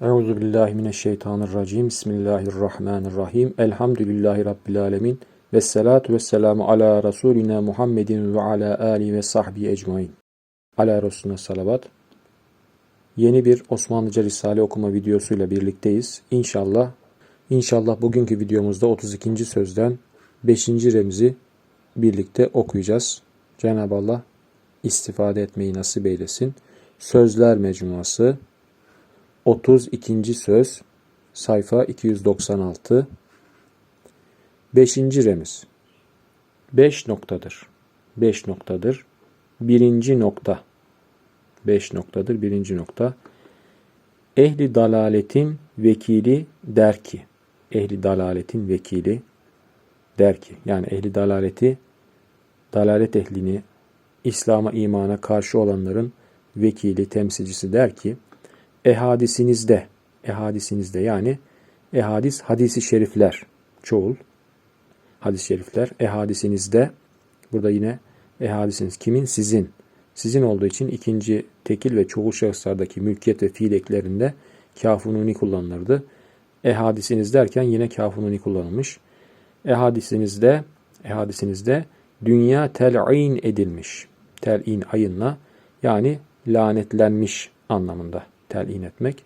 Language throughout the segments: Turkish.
Euzu billahi mineşşeytanirracim. Bismillahirrahmanirrahim. Elhamdülillahi rabbil alamin. Ves salatu vesselamu ala rasulina Muhammedin ve ala ali ve sahbi ecmaîn. Ala Resulüne salavat. Yeni bir Osmanlıca Risale okuma videosuyla birlikteyiz. İnşallah İnşallah bugünkü videomuzda 32. sözden 5. remzi birlikte okuyacağız. Cenab-ı Allah istifade etmeyi nasip eylesin. Sözler mecmuası 32. söz sayfa 296 5. remiz 5 noktadır. 5 noktadır. Birinci nokta 5 noktadır. Birinci nokta Ehli dalaletin vekili der ki ehli dalaletin vekili der ki yani ehli dalaleti dalalet ehlini İslam'a imana karşı olanların vekili temsilcisi der ki ehadisinizde ehadisinizde yani ehadis hadisi şerifler çoğul hadis-i şerifler ehadisinizde burada yine ehadisiniz kimin sizin sizin olduğu için ikinci tekil ve çoğul şahıslardaki mülkiyet ve fiil eklerinde kafununi kullanılırdı. Ehadisiniz derken yine kafununi kullanılmış. Ehadisinizde ehadisinizde dünya tel'in edilmiş. Tel'in ayınla yani lanetlenmiş anlamında tel'in etmek.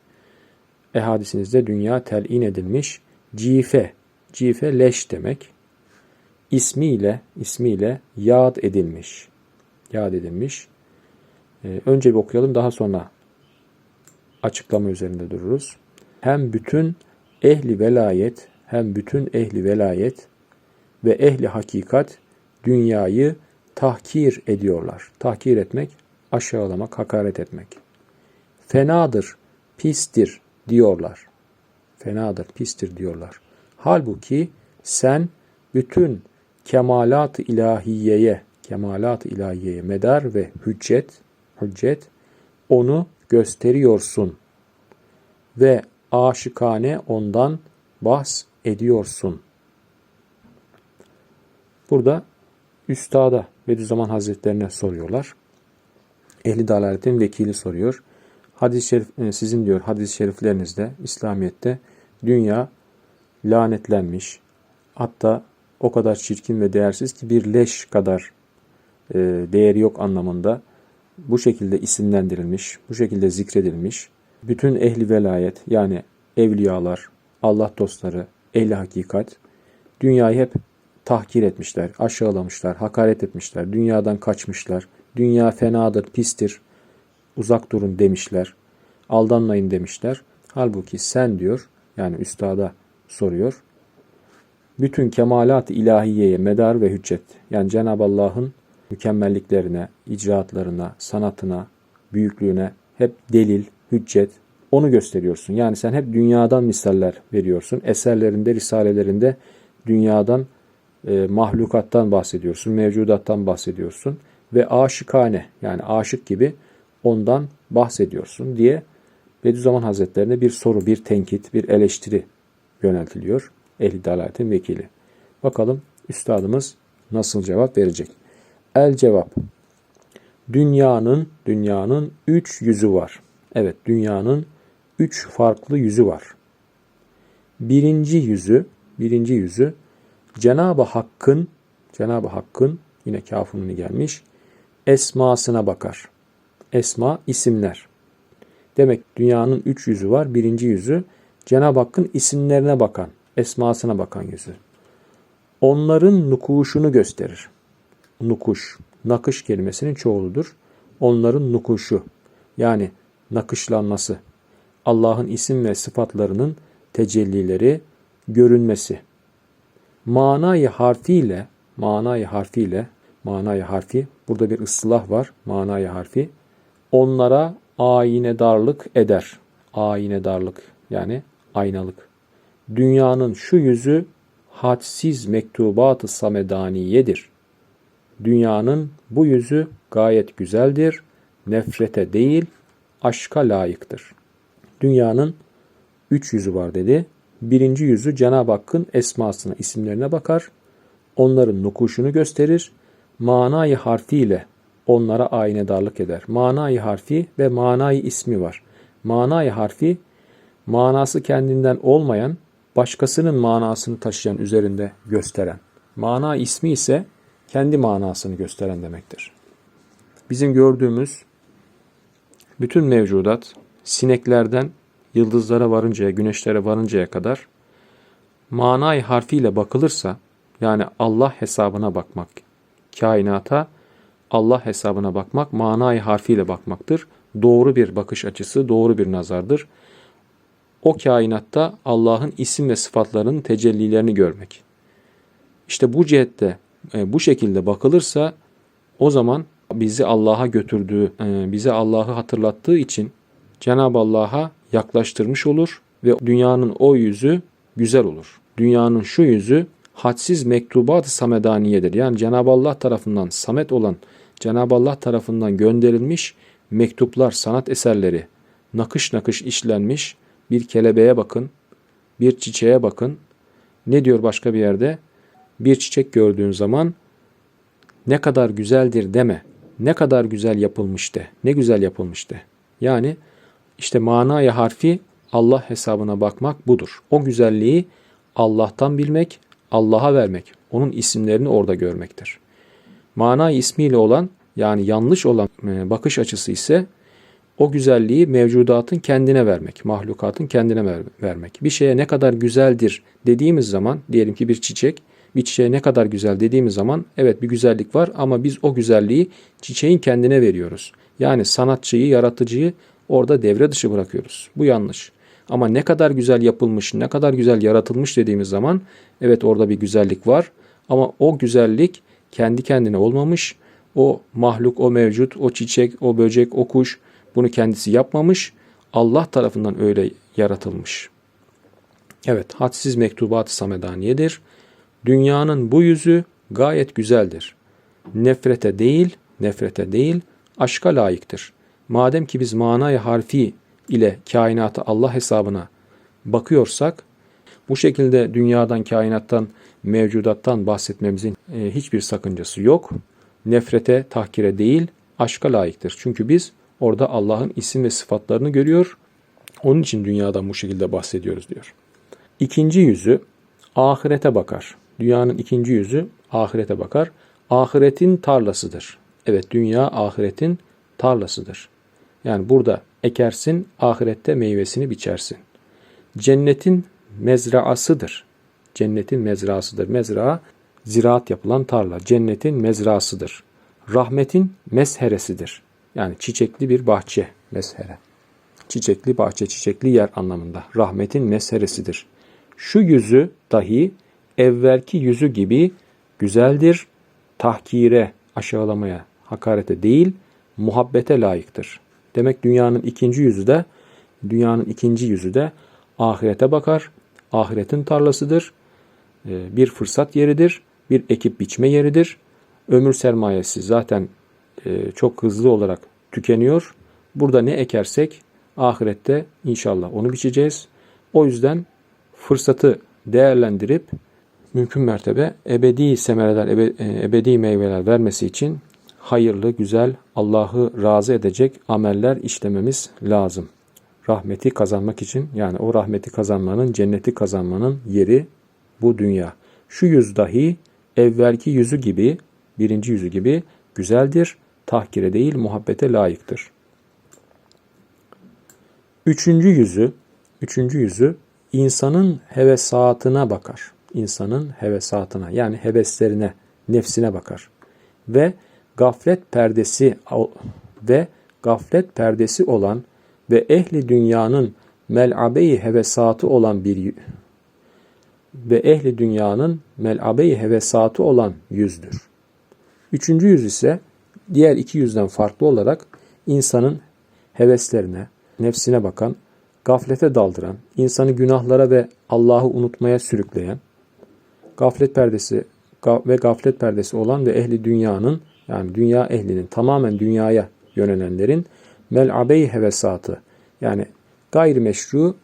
Ehadisinizde dünya tel'in edilmiş. Cife, cife leş demek. İsmiyle, ismiyle yad edilmiş. Yad edilmiş. Ee, önce bir okuyalım daha sonra açıklama üzerinde dururuz. Hem bütün ehli velayet, hem bütün ehli velayet ve ehli hakikat dünyayı tahkir ediyorlar. Tahkir etmek, aşağılamak, hakaret etmek. Fenadır, pistir diyorlar. Fenadır, pistir diyorlar. Halbuki sen bütün kemalat-ı ilahiyeye, kemalat-ı ilahiyeye medar ve hüccet, hüccet onu gösteriyorsun ve aşıkane ondan bahs ediyorsun. Burada Üstada Bediüzzaman Hazretlerine soruyorlar. Ehli dalaletin vekili soruyor. Hadis-i şerif e, sizin diyor hadis-i şeriflerinizde İslamiyet'te dünya lanetlenmiş. Hatta o kadar çirkin ve değersiz ki bir leş kadar e, değeri yok anlamında bu şekilde isimlendirilmiş, bu şekilde zikredilmiş. Bütün ehli velayet yani evliyalar, Allah dostları, ehli hakikat dünyayı hep tahkir etmişler, aşağılamışlar, hakaret etmişler, dünyadan kaçmışlar. Dünya fenadır, pistir, uzak durun demişler. Aldanmayın demişler. Halbuki sen diyor, yani üstada soruyor. Bütün kemalat ilahiyeye medar ve hüccet. Yani Cenab-ı Allah'ın mükemmelliklerine, icraatlarına, sanatına, büyüklüğüne hep delil, hüccet onu gösteriyorsun. Yani sen hep dünyadan misaller veriyorsun. Eserlerinde, risalelerinde dünyadan, e, mahlukattan bahsediyorsun, mevcudattan bahsediyorsun ve aşıkane yani aşık gibi ondan bahsediyorsun diye Bediüzzaman Hazretlerine bir soru, bir tenkit, bir eleştiri yöneltiliyor. Ehli dalaletin vekili. Bakalım üstadımız nasıl cevap verecek? El cevap. Dünyanın, dünyanın üç yüzü var. Evet, dünyanın üç farklı yüzü var. Birinci yüzü, birinci yüzü Cenab-ı Hakk'ın, Cenab-ı Hakk'ın yine kafiruni gelmiş, esmasına bakar. Esma isimler. Demek dünyanın üç yüzü var. Birinci yüzü Cenab-ı Hakk'ın isimlerine bakan, esmasına bakan yüzü. Onların nukuşunu gösterir. Nukuş, nakış kelimesinin çoğuludur. Onların nukuşu yani nakışlanması. Allah'ın isim ve sıfatlarının tecellileri, görünmesi. Manayı harfiyle, manayı harfiyle, manayı harfi, burada bir ıslah var, manayı harfi. Onlara ayine darlık eder. Ayine darlık yani aynalık. Dünyanın şu yüzü hadsiz mektubat-ı samedaniyedir. Dünyanın bu yüzü gayet güzeldir, nefrete değil, aşka layıktır. Dünyanın üç yüzü var dedi. Birinci yüzü Cenab-ı Hakk'ın esmasına, isimlerine bakar. Onların nukuşunu gösterir. Manayı harfiyle onlara aynedarlık eder. Manayı harfi ve manayı ismi var. Manayı harfi manası kendinden olmayan, başkasının manasını taşıyan üzerinde gösteren. Mana ismi ise kendi manasını gösteren demektir. Bizim gördüğümüz bütün mevcudat sineklerden yıldızlara varıncaya, güneşlere varıncaya kadar manay harfiyle bakılırsa yani Allah hesabına bakmak, kainata Allah hesabına bakmak, manay harfiyle bakmaktır. Doğru bir bakış açısı, doğru bir nazardır. O kainatta Allah'ın isim ve sıfatlarının tecellilerini görmek. İşte bu cihette, e, bu şekilde bakılırsa o zaman bizi Allah'a götürdüğü, e, bize Allah'ı hatırlattığı için Cenab-ı Allah'a yaklaştırmış olur ve dünyanın o yüzü güzel olur. Dünyanın şu yüzü hadsiz mektubat-ı samedaniyedir. Yani Cenab-ı Allah tarafından samet olan, Cenab-ı Allah tarafından gönderilmiş mektuplar, sanat eserleri, nakış nakış işlenmiş bir kelebeğe bakın, bir çiçeğe bakın. Ne diyor başka bir yerde? Bir çiçek gördüğün zaman ne kadar güzeldir deme. Ne kadar güzel yapılmış de. Ne güzel yapılmış de. Yani işte manaya harfi Allah hesabına bakmak budur. O güzelliği Allah'tan bilmek, Allah'a vermek. Onun isimlerini orada görmektir. Mana ismiyle olan yani yanlış olan e, bakış açısı ise o güzelliği mevcudatın kendine vermek, mahlukatın kendine ver, vermek. Bir şeye ne kadar güzeldir dediğimiz zaman, diyelim ki bir çiçek, bir çiçeğe ne kadar güzel dediğimiz zaman evet bir güzellik var ama biz o güzelliği çiçeğin kendine veriyoruz. Yani sanatçıyı, yaratıcıyı orada devre dışı bırakıyoruz. Bu yanlış. Ama ne kadar güzel yapılmış, ne kadar güzel yaratılmış dediğimiz zaman evet orada bir güzellik var. Ama o güzellik kendi kendine olmamış. O mahluk, o mevcut, o çiçek, o böcek, o kuş bunu kendisi yapmamış. Allah tarafından öyle yaratılmış. Evet, hadsiz mektubat-ı samedaniyedir. Dünyanın bu yüzü gayet güzeldir. Nefrete değil, nefrete değil, aşka layıktır. Madem ki biz manayı harfi ile kainatı Allah hesabına bakıyorsak, bu şekilde dünyadan, kainattan, mevcudattan bahsetmemizin e, hiçbir sakıncası yok. Nefrete, tahkire değil, aşka layıktır. Çünkü biz orada Allah'ın isim ve sıfatlarını görüyor. Onun için dünyadan bu şekilde bahsediyoruz diyor. İkinci yüzü ahirete bakar. Dünyanın ikinci yüzü ahirete bakar. Ahiretin tarlasıdır. Evet dünya ahiretin tarlasıdır. Yani burada ekersin, ahirette meyvesini biçersin. Cennetin mezraasıdır. Cennetin mezraasıdır. Mezra ziraat yapılan tarla. Cennetin mezraasıdır. Rahmetin mesheresidir. Yani çiçekli bir bahçe meshere. Çiçekli bahçe, çiçekli yer anlamında. Rahmetin mesheresidir. Şu yüzü dahi evvelki yüzü gibi güzeldir. Tahkire, aşağılamaya, hakarete değil, muhabbete layıktır. Demek dünyanın ikinci yüzü de dünyanın ikinci yüzü de ahirete bakar. Ahiretin tarlasıdır. Ee, bir fırsat yeridir. Bir ekip biçme yeridir. Ömür sermayesi zaten e, çok hızlı olarak tükeniyor. Burada ne ekersek ahirette inşallah onu biçeceğiz. O yüzden fırsatı değerlendirip mümkün mertebe ebedi semereler, e, ebedi meyveler vermesi için hayırlı, güzel, Allah'ı razı edecek ameller işlememiz lazım. Rahmeti kazanmak için yani o rahmeti kazanmanın, cenneti kazanmanın yeri bu dünya. Şu yüz dahi evvelki yüzü gibi, birinci yüzü gibi güzeldir, tahkire değil muhabbete layıktır. Üçüncü yüzü, üçüncü yüzü insanın hevesatına bakar. İnsanın hevesatına yani heveslerine, nefsine bakar. Ve gaflet perdesi ve gaflet perdesi olan ve ehli dünyanın mel'abeyi hevesatı olan bir ve ehli dünyanın mel'abeyi hevesatı olan yüzdür. Üçüncü yüz ise diğer iki yüzden farklı olarak insanın heveslerine, nefsine bakan, gaflete daldıran, insanı günahlara ve Allah'ı unutmaya sürükleyen, gaflet perdesi ve gaflet perdesi olan ve ehli dünyanın yani dünya ehlinin tamamen dünyaya yönelenlerin mel'abe hevesatı yani gayrimeşru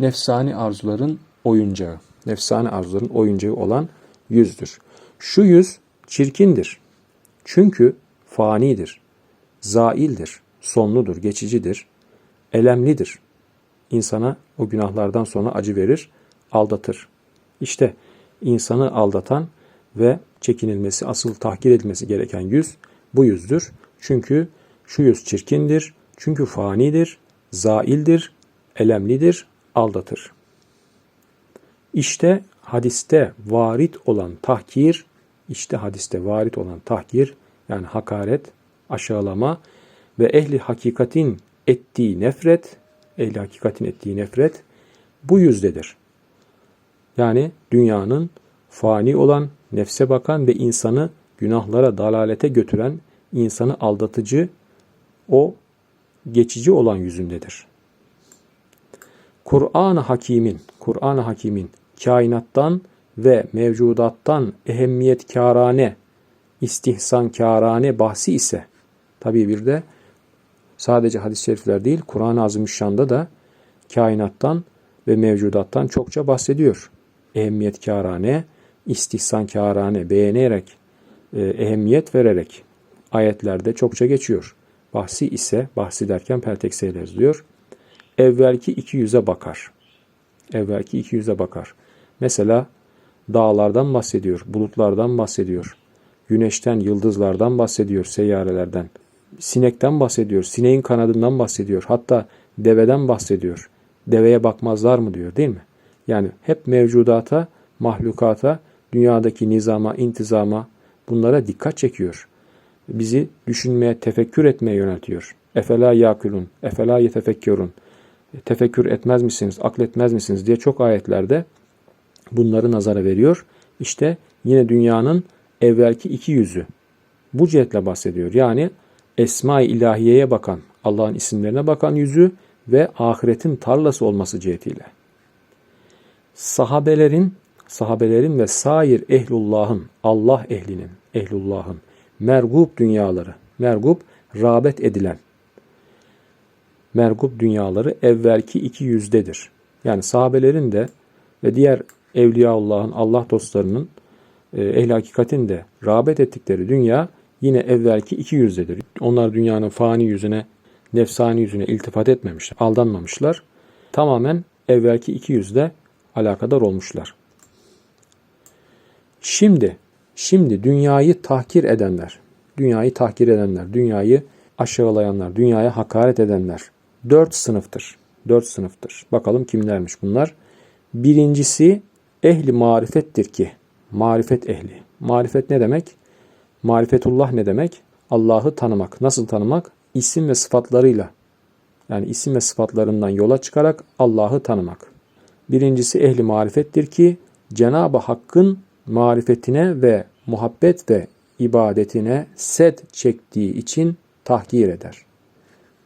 nefsani arzuların oyuncağı, nefsani arzuların oyuncağı olan yüzdür. Şu yüz çirkindir. Çünkü fanidir, zaildir, sonludur, geçicidir, elemlidir. insana o günahlardan sonra acı verir, aldatır. İşte insanı aldatan ve çekinilmesi, asıl tahkir edilmesi gereken yüz bu yüzdür. Çünkü şu yüz çirkindir, çünkü fanidir, zaildir, elemlidir, aldatır. İşte hadiste varit olan tahkir, işte hadiste varit olan tahkir yani hakaret, aşağılama ve ehli hakikatin ettiği nefret, ehli hakikatin ettiği nefret bu yüzdedir. Yani dünyanın fani olan, nefse bakan ve insanı günahlara, dalalete götüren, insanı aldatıcı o geçici olan yüzündedir. Kur'an-ı Hakim'in, Kur'an-ı Hakim'in kainattan ve mevcudattan ehemmiyet kârane, istihsan kârane bahsi ise tabii bir de sadece hadis-i şerifler değil Kur'an-ı Azimüşşan'da da kainattan ve mevcudattan çokça bahsediyor. Ehemmiyet kârane, istihsan kârane beğenerek, e, ehemmiyet vererek ayetlerde çokça geçiyor. Bahsi ise, bahsi derken pertekseyle yazılıyor. Evvelki iki yüze bakar. Evvelki iki yüze bakar. Mesela dağlardan bahsediyor, bulutlardan bahsediyor. Güneşten, yıldızlardan bahsediyor, seyyarelerden. Sinekten bahsediyor, sineğin kanadından bahsediyor. Hatta deveden bahsediyor. Deveye bakmazlar mı diyor değil mi? Yani hep mevcudata, mahlukata, dünyadaki nizama, intizama bunlara dikkat çekiyor. Bizi düşünmeye, tefekkür etmeye yöneltiyor. Efela yakülün, efela yetefekkürün. Tefekkür etmez misiniz, akletmez misiniz diye çok ayetlerde bunları nazara veriyor. İşte yine dünyanın evvelki iki yüzü. Bu cihetle bahsediyor. Yani Esma-i İlahiye'ye bakan, Allah'ın isimlerine bakan yüzü ve ahiretin tarlası olması cihetiyle. Sahabelerin, sahabelerin ve sair ehlullahın, Allah ehlinin, ehlullahın mergub dünyaları, mergub rağbet edilen, mergub dünyaları evvelki iki yüzdedir. Yani sahabelerin de ve diğer Evliyaullah'ın, Allah dostlarının e, ehli hakikatin de rağbet ettikleri dünya yine evvelki iki yüzdedir. Onlar dünyanın fani yüzüne, nefsani yüzüne iltifat etmemişler, aldanmamışlar. Tamamen evvelki iki yüzde alakadar olmuşlar. Şimdi, şimdi dünyayı tahkir edenler, dünyayı tahkir edenler, dünyayı aşağılayanlar, dünyaya hakaret edenler dört sınıftır. Dört sınıftır. Bakalım kimlermiş bunlar? Birincisi ehli marifettir ki. Marifet ehli. Marifet ne demek? Marifetullah ne demek? Allah'ı tanımak. Nasıl tanımak? İsim ve sıfatlarıyla. Yani isim ve sıfatlarından yola çıkarak Allah'ı tanımak. Birincisi ehli marifettir ki Cenab-ı Hakk'ın marifetine ve muhabbet ve ibadetine set çektiği için tahkir eder.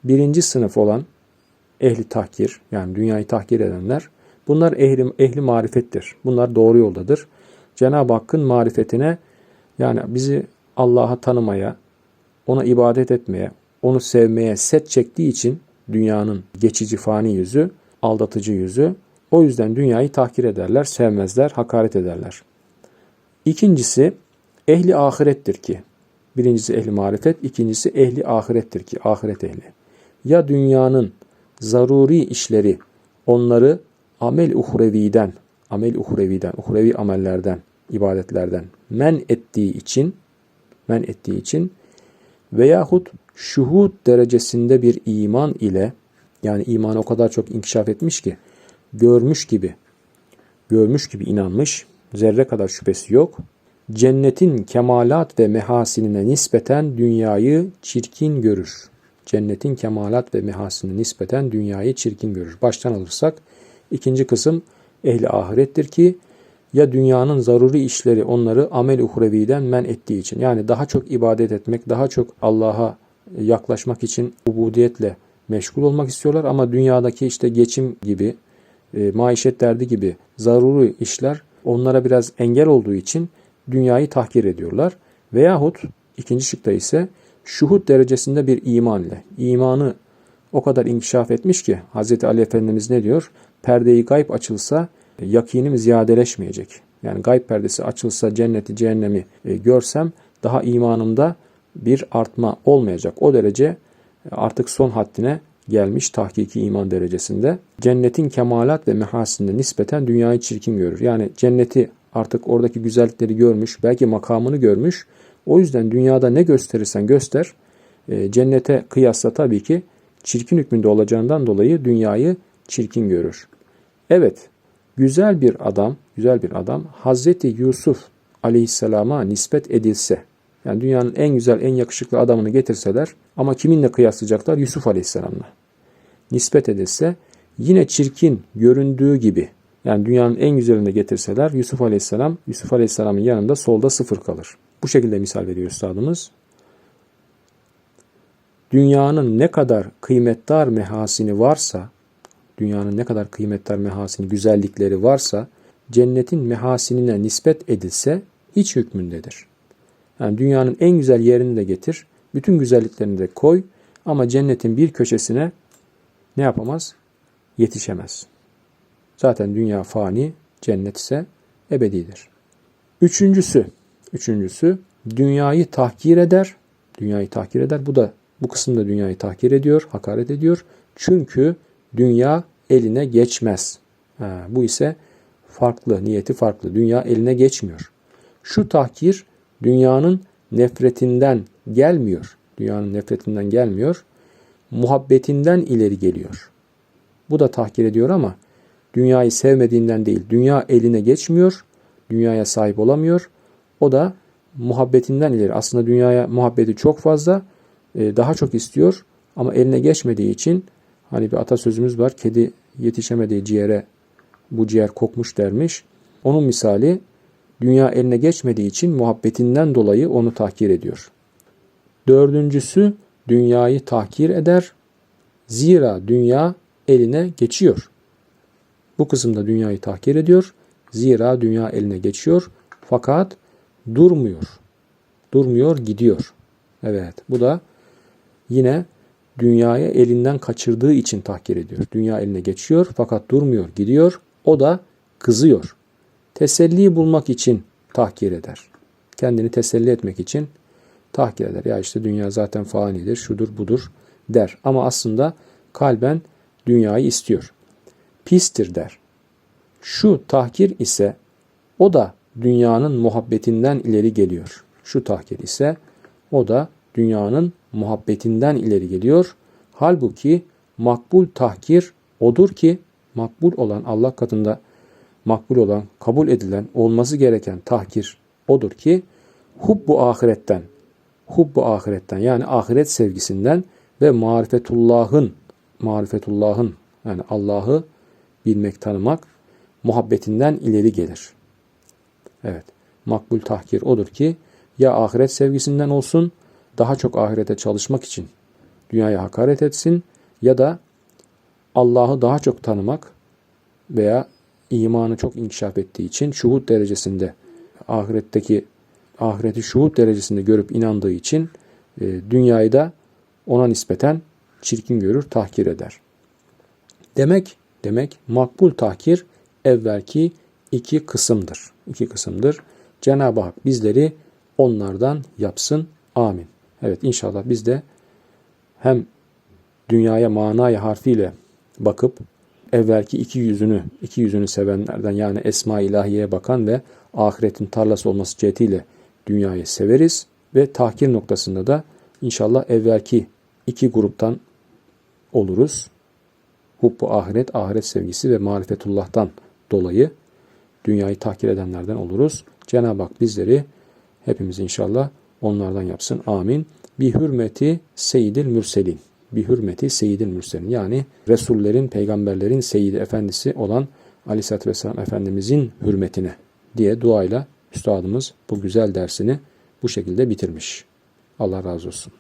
Birinci sınıf olan ehli tahkir yani dünyayı tahkir edenler bunlar ehli, ehli marifettir. Bunlar doğru yoldadır. Cenab-ı Hakk'ın marifetine yani bizi Allah'a tanımaya, ona ibadet etmeye, onu sevmeye set çektiği için dünyanın geçici fani yüzü, aldatıcı yüzü o yüzden dünyayı tahkir ederler, sevmezler, hakaret ederler. İkincisi ehli ahirettir ki. Birincisi ehli marifet, ikincisi ehli ahirettir ki, ahiret ehli. Ya dünyanın zaruri işleri onları amel uhreviden, amel uhreviden, uhrevi amellerden, ibadetlerden men ettiği için, men ettiği için veyahut şuhud derecesinde bir iman ile yani iman o kadar çok inkişaf etmiş ki görmüş gibi görmüş gibi inanmış zerre kadar şüphesi yok. Cennetin kemalat ve mehasinine nispeten dünyayı çirkin görür. Cennetin kemalat ve mehasinine nispeten dünyayı çirkin görür. Baştan alırsak ikinci kısım ehli ahirettir ki ya dünyanın zaruri işleri onları amel uhreviden men ettiği için yani daha çok ibadet etmek, daha çok Allah'a yaklaşmak için ubudiyetle meşgul olmak istiyorlar ama dünyadaki işte geçim gibi, e, maişet derdi gibi zaruri işler onlara biraz engel olduğu için dünyayı tahkir ediyorlar. Veyahut ikinci şıkta ise şuhut derecesinde bir iman ile imanı o kadar inkişaf etmiş ki Hz. Ali Efendimiz ne diyor? Perdeyi gayb açılsa yakinim ziyadeleşmeyecek. Yani gayb perdesi açılsa cenneti cehennemi e, görsem daha imanımda bir artma olmayacak. O derece artık son haddine gelmiş tahkiki iman derecesinde. Cennetin kemalat ve mehasinine nispeten dünyayı çirkin görür. Yani cenneti artık oradaki güzellikleri görmüş, belki makamını görmüş. O yüzden dünyada ne gösterirsen göster, e, cennete kıyasla tabii ki çirkin hükmünde olacağından dolayı dünyayı çirkin görür. Evet, güzel bir adam, güzel bir adam Hazreti Yusuf aleyhisselama nispet edilse, yani dünyanın en güzel, en yakışıklı adamını getirseler ama kiminle kıyaslayacaklar? Yusuf aleyhisselamla. Nispet edilse yine çirkin göründüğü gibi yani dünyanın en güzelini getirseler Yusuf aleyhisselam, Yusuf aleyhisselamın yanında solda sıfır kalır. Bu şekilde misal veriyor üstadımız. Dünyanın ne kadar kıymetdar mehasini varsa, dünyanın ne kadar kıymetdar mehasini, güzellikleri varsa, cennetin mehasinine nispet edilse hiç hükmündedir. Yani dünyanın en güzel yerini de getir, bütün güzelliklerini de koy ama cennetin bir köşesine ne yapamaz? Yetişemez. Zaten dünya fani, cennet ise ebedidir. Üçüncüsü, üçüncüsü dünyayı tahkir eder. Dünyayı tahkir eder. Bu da bu kısımda dünyayı tahkir ediyor, hakaret ediyor. Çünkü dünya eline geçmez. Ha, bu ise farklı, niyeti farklı. Dünya eline geçmiyor. Şu tahkir dünyanın nefretinden gelmiyor. Dünyanın nefretinden gelmiyor. Muhabbetinden ileri geliyor. Bu da tahkir ediyor ama dünyayı sevmediğinden değil. Dünya eline geçmiyor. Dünyaya sahip olamıyor. O da muhabbetinden ileri. Aslında dünyaya muhabbeti çok fazla. e, Daha çok istiyor. Ama eline geçmediği için hani bir atasözümüz var. Kedi yetişemediği ciğere bu ciğer kokmuş dermiş. Onun misali dünya eline geçmediği için muhabbetinden dolayı onu tahkir ediyor. Dördüncüsü dünyayı tahkir eder. Zira dünya eline geçiyor. Bu kısımda dünyayı tahkir ediyor. Zira dünya eline geçiyor. Fakat durmuyor. Durmuyor, gidiyor. Evet, bu da yine dünyayı elinden kaçırdığı için tahkir ediyor. Dünya eline geçiyor fakat durmuyor, gidiyor. O da kızıyor. Teselli bulmak için tahkir eder. Kendini teselli etmek için tahkir eder. Ya işte dünya zaten fanidir, şudur budur der. Ama aslında kalben dünyayı istiyor. Pistir der. Şu tahkir ise o da dünyanın muhabbetinden ileri geliyor. Şu tahkir ise o da dünyanın muhabbetinden ileri geliyor. Halbuki makbul tahkir odur ki makbul olan Allah katında makbul olan, kabul edilen, olması gereken tahkir odur ki hubbu ahiretten, hubbu ahiretten yani ahiret sevgisinden ve marifetullahın, marifetullahın yani Allah'ı bilmek, tanımak muhabbetinden ileri gelir. Evet, makbul tahkir odur ki ya ahiret sevgisinden olsun, daha çok ahirete çalışmak için dünyaya hakaret etsin ya da Allah'ı daha çok tanımak veya imanı çok inkişaf ettiği için şuhut derecesinde ahiretteki ahireti şuhut derecesinde görüp inandığı için e, dünyayı da ona nispeten çirkin görür, tahkir eder. Demek demek makbul tahkir evvelki iki kısımdır. İki kısımdır. Cenab-ı Hak bizleri onlardan yapsın. Amin. Evet inşallah biz de hem dünyaya manaya harfiyle bakıp evvelki iki yüzünü, iki yüzünü sevenlerden yani Esma ilahiyeye bakan ve ahiretin tarlası olması cihetiyle dünyayı severiz ve tahkir noktasında da inşallah evvelki iki gruptan oluruz. Hubbu ahiret, ahiret sevgisi ve marifetullah'tan dolayı dünyayı tahkir edenlerden oluruz. Cenab-ı Hak bizleri hepimiz inşallah onlardan yapsın. Amin. Bi hürmeti seyyidil mürselin. Bi hürmeti seyyidil mürselin. Yani Resullerin, peygamberlerin seyyidi efendisi olan Aleyhisselatü Vesselam Efendimizin hürmetine diye duayla üstadımız bu güzel dersini bu şekilde bitirmiş. Allah razı olsun.